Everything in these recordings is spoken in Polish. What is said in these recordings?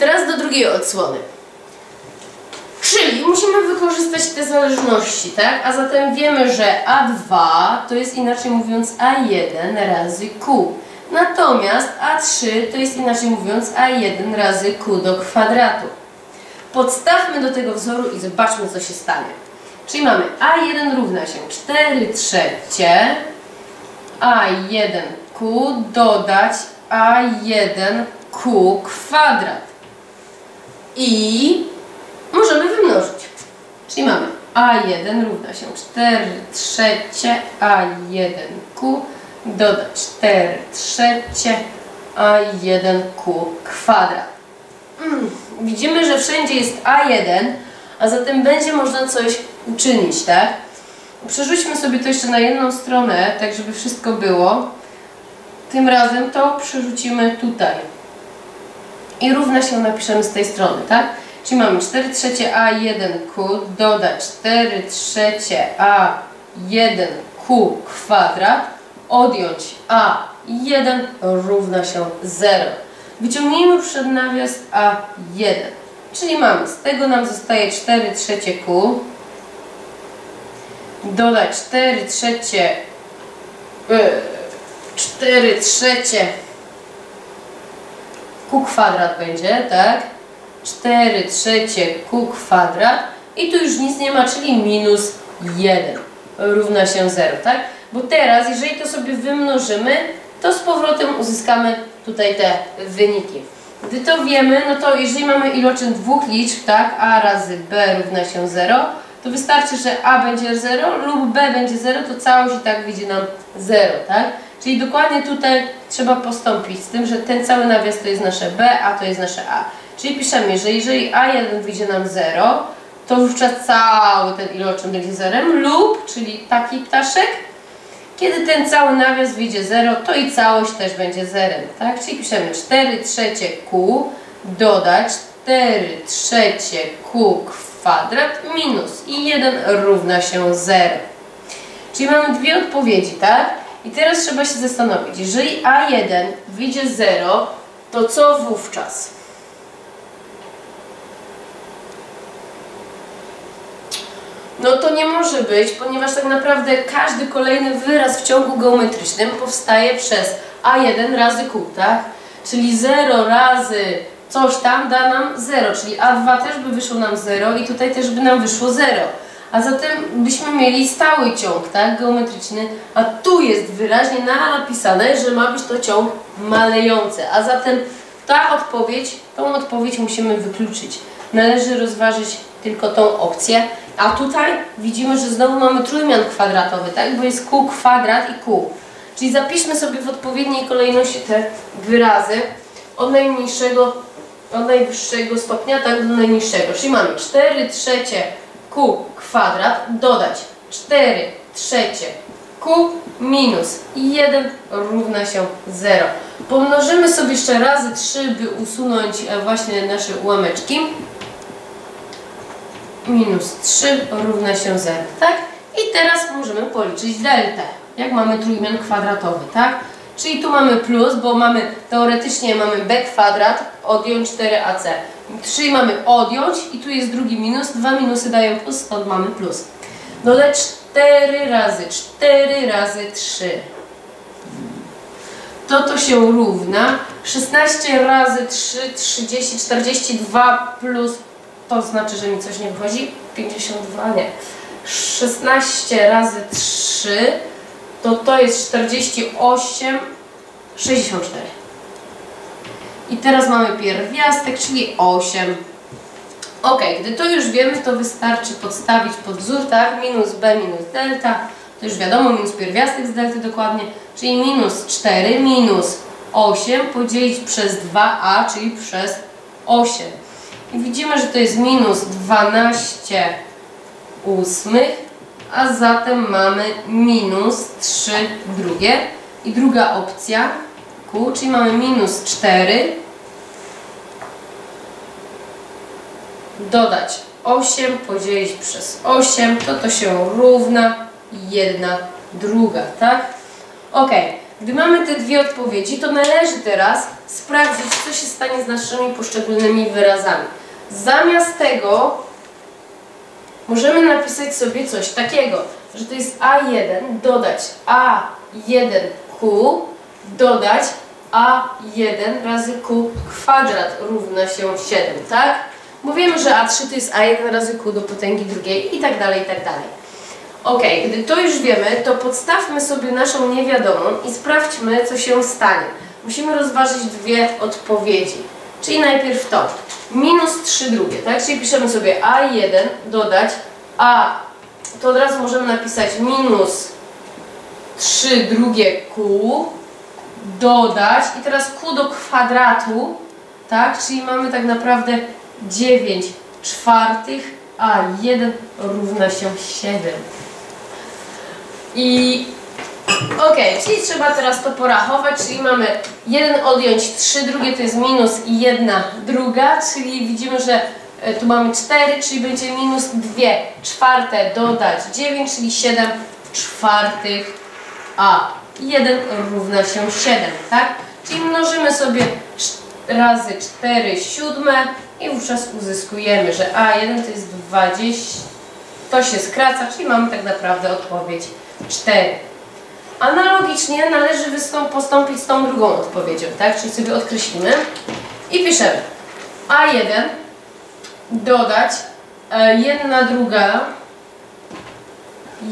Teraz do drugiej odsłony. Czyli musimy wykorzystać te zależności, tak? A zatem wiemy, że A2 to jest inaczej mówiąc A1 razy Q. Natomiast A3 to jest inaczej mówiąc A1 razy Q do kwadratu. Podstawmy do tego wzoru i zobaczmy co się stanie. Czyli mamy A1 równa się 4 trzecie A1Q dodać A1Q kwadrat. I możemy wymnożyć. Czyli mamy A1 równa się 4 trzecie A1Q dodać 4 trzecie A1Q kwadrat. Mm, widzimy, że wszędzie jest A1, a zatem będzie można coś uczynić, tak? Przerzućmy sobie to jeszcze na jedną stronę, tak żeby wszystko było. Tym razem to przerzucimy tutaj. I równa się napiszemy z tej strony, tak? Czyli mamy 4 trzecie A1Q dodać 4 trzecie A1Q kwadrat odjąć A1 równa się 0. Wyciągnijmy przed nawias A1. Czyli mamy, z tego nam zostaje 4 trzecie Q dodać 4 trzecie yy, 4 trzecie Kwadrat będzie, tak? 4 trzecie Q kwadrat i tu już nic nie ma, czyli minus 1 równa się 0, tak? Bo teraz, jeżeli to sobie wymnożymy, to z powrotem uzyskamy tutaj te wyniki. Gdy to wiemy, no to jeżeli mamy iloczyn dwóch liczb, tak, a razy b równa się 0, to wystarczy, że a będzie 0 lub b będzie 0, to całość i tak wyjdzie nam 0, tak? Czyli dokładnie tutaj trzeba postąpić z tym, że ten cały nawias to jest nasze b, a to jest nasze a. Czyli piszemy, że jeżeli a1 wyjdzie nam 0, to wówczas cały ten iloczyn będzie zerem lub, czyli taki ptaszek, kiedy ten cały nawias wyjdzie 0, to i całość też będzie zerem, tak? Czyli piszemy 4 trzecie Q dodać 4 trzecie Q kwadrat minus i 1 równa się 0. Czyli mamy dwie odpowiedzi, tak? I teraz trzeba się zastanowić, jeżeli A1 wyjdzie 0, to co wówczas? No to nie może być, ponieważ tak naprawdę każdy kolejny wyraz w ciągu geometrycznym powstaje przez A1 razy Q, tak? Czyli 0 razy coś tam da nam 0, czyli A2 też by wyszło nam 0 i tutaj też by nam wyszło 0. A zatem byśmy mieli stały ciąg, tak, geometryczny, a tu jest wyraźnie napisane, że ma być to ciąg malejący. A zatem ta odpowiedź, tą odpowiedź musimy wykluczyć. Należy rozważyć tylko tą opcję, a tutaj widzimy, że znowu mamy trójmian kwadratowy, tak? Bo jest Q kwadrat i Q. Czyli zapiszmy sobie w odpowiedniej kolejności te wyrazy od najmniejszego, od najwyższego stopnia tak do najniższego. Czyli mamy 4 trzecie Q kwadrat dodać 4 trzecie Q minus 1 równa się 0. Pomnożymy sobie jeszcze razy 3, by usunąć e, właśnie nasze ułameczki minus 3 równa się 0, tak? I teraz możemy policzyć deltę, jak mamy trójmian kwadratowy, tak? Czyli tu mamy plus, bo mamy teoretycznie mamy b kwadrat, odjąć 4ac. 3 mamy odjąć i tu jest drugi minus, dwa minusy dają plus, stąd mamy plus. Dodać 4 razy 4 razy 3. To to się równa 16 razy 3, 30, 42 plus to znaczy, że mi coś nie wychodzi. 52, nie. 16 razy 3 to to jest 48, 64. I teraz mamy pierwiastek, czyli 8. Ok, gdy to już wiemy, to wystarczy podstawić pod wzór, tak? Minus b minus delta. To już wiadomo, minus pierwiastek z delty dokładnie. Czyli minus 4 minus 8 podzielić przez 2a, czyli przez 8. I widzimy, że to jest minus 12 ósmych, a zatem mamy minus 3 drugie. I druga opcja Q, czyli mamy minus 4 dodać 8 podzielić przez 8, to to się równa 1 druga, tak? Ok, gdy mamy te dwie odpowiedzi, to należy teraz sprawdzić, co się stanie z naszymi poszczególnymi wyrazami. Zamiast tego możemy napisać sobie coś takiego, że to jest A1 dodać A1Q dodać A1 razy Q kwadrat równa się 7, tak? Mówimy, że A3 to jest A1 razy Q do potęgi drugiej i tak dalej, i tak dalej. Ok, gdy to już wiemy, to podstawmy sobie naszą niewiadomą i sprawdźmy, co się stanie. Musimy rozważyć dwie odpowiedzi. Czyli najpierw to. Minus 3 drugie, tak? Czyli piszemy sobie A1 dodać A. To od razu możemy napisać minus 3 drugie Q dodać i teraz Q do kwadratu, tak? Czyli mamy tak naprawdę 9 czwartych, a 1 równa się 7. I ok, czyli trzeba teraz to porachować, czyli mamy 1 odjąć 3 drugie to jest minus i 1 druga, czyli widzimy, że e, tu mamy 4, czyli będzie minus 2 czwarte dodać 9, czyli 7 czwartych, a 1 równa się 7, tak? Czyli mnożymy sobie razy 4 siódme i wówczas uzyskujemy, że A1 to jest 20, to się skraca, czyli mamy tak naprawdę odpowiedź 4. Analogicznie należy postąpić z tą drugą odpowiedzią, tak? Czyli sobie odkreślimy i piszemy A1 dodać e, jedna druga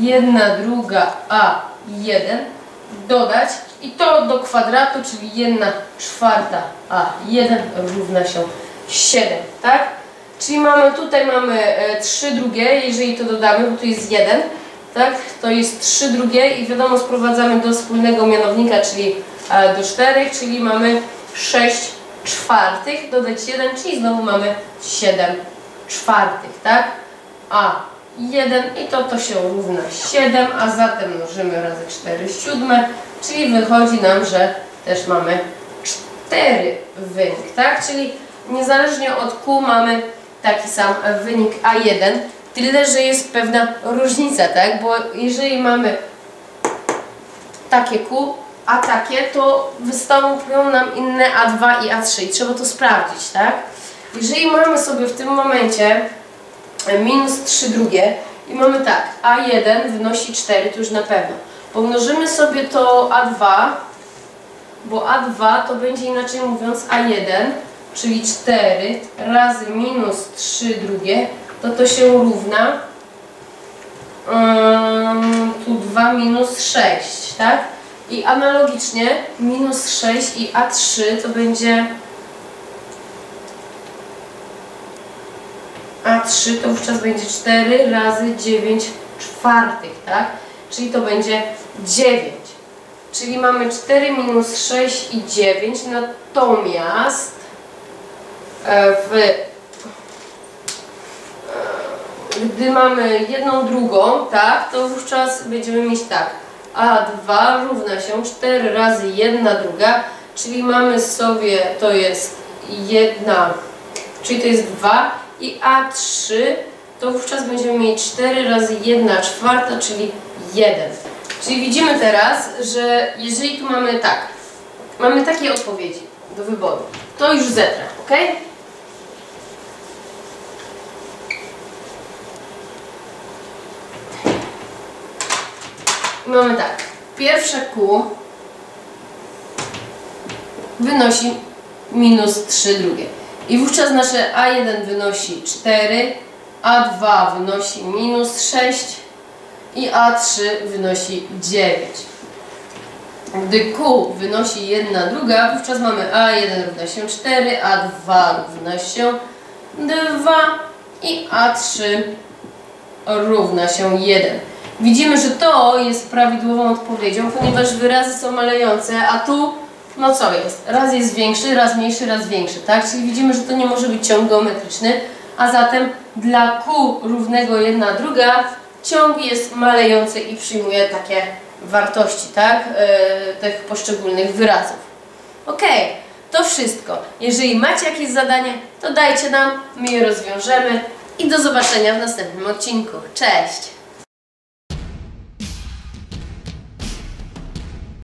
jedna druga A1 dodać i to do kwadratu, czyli 1 czwarta A1 równa się 7, tak? Czyli mamy tutaj mamy 3 e, drugie, jeżeli to dodamy, bo tu jest 1, tak? To jest 3 drugie i wiadomo sprowadzamy do wspólnego mianownika, czyli e, do 4, czyli mamy 6 czwartych, dodać 1, czyli znowu mamy 7 czwartych, tak? A 1 i to to się równa 7, a zatem mnożymy razy 4 siódme, czyli wychodzi nam, że też mamy 4 wynik, tak? Czyli niezależnie od Q mamy taki sam wynik A1, tyle, że jest pewna różnica, tak? Bo jeżeli mamy takie Q, a takie, to wystąpią nam inne A2 i A3 i trzeba to sprawdzić, tak? Jeżeli mamy sobie w tym momencie minus 3 drugie i mamy tak, A1 wynosi 4, to już na pewno. Pomnożymy sobie to A2, bo A2 to będzie inaczej mówiąc A1, czyli 4 razy minus 3 drugie, to to się równa um, tu 2 minus 6, tak? I analogicznie minus 6 i A3 to będzie A3 to wówczas będzie 4 razy 9 czwartych, tak? Czyli to będzie 9. Czyli mamy 4 minus 6 i 9, natomiast e, w, e, gdy mamy jedną drugą, tak, to wówczas będziemy mieć tak. A2 równa się 4 razy 1 druga, czyli mamy sobie, to jest 1, czyli to jest 2 i A3 to wówczas będziemy mieć 4 razy 1 czwarta, czyli 1. Czyli widzimy teraz, że jeżeli tu mamy tak, mamy takie odpowiedzi do wyboru, to już zetrę, ok? I mamy tak, pierwsze Q wynosi minus 3 drugie. I wówczas nasze A1 wynosi 4, A2 wynosi minus 6 i A3 wynosi 9. Gdy Q wynosi 1 druga, wówczas mamy A1 równa się 4, A2 równa się 2 i A3 równa się 1. Widzimy, że to jest prawidłową odpowiedzią, ponieważ wyrazy są malejące, a tu no co jest? Raz jest większy, raz mniejszy, raz większy, tak? Czyli widzimy, że to nie może być ciąg geometryczny, a zatem dla Q równego jedna druga ciąg jest malejący i przyjmuje takie wartości, tak? Yy, tych poszczególnych wyrazów. Ok, to wszystko. Jeżeli macie jakieś zadanie, to dajcie nam, my je rozwiążemy i do zobaczenia w następnym odcinku. Cześć!